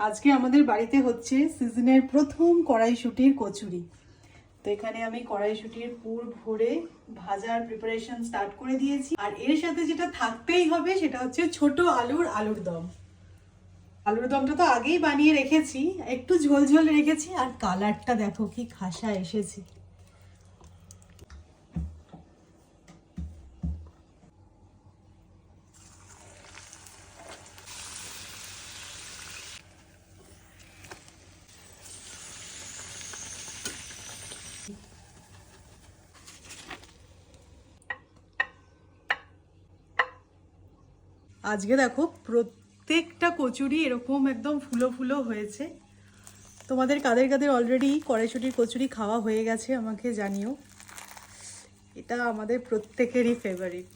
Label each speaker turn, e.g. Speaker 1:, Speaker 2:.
Speaker 1: আজকে আমাদের বাড়িতে হচ্ছে সিজনের প্রথম কড়াইশুটির কচুরি। তো এখানে আমি কড়াইশুটির পুর ভরে ভাজার প্রিপারেশন স্টার্ট করে দিয়েছি। আর এর সাথে যেটা থাকতেই হবে সেটা হচ্ছে ছোট আলুর আলুর দম। আলুর দমটা তো আগেই বানিয়ে রেখেছি, একটু ঝোল ঝোল রেখেছি, আর কালারটা দেখো কি খাসা এসেছে। আজকে দেখো প্রত্যেকটা কচুরি এরকম একদম ফুলো ফুলো হয়েছে। তোমাদের কাদের কাদের অলরেডি কড়াইশুটির কচুরি খাওয়া হয়ে গেছে আমাকে জানিও। এটা আমাদের প্রত্যেকেরই ফেভারিট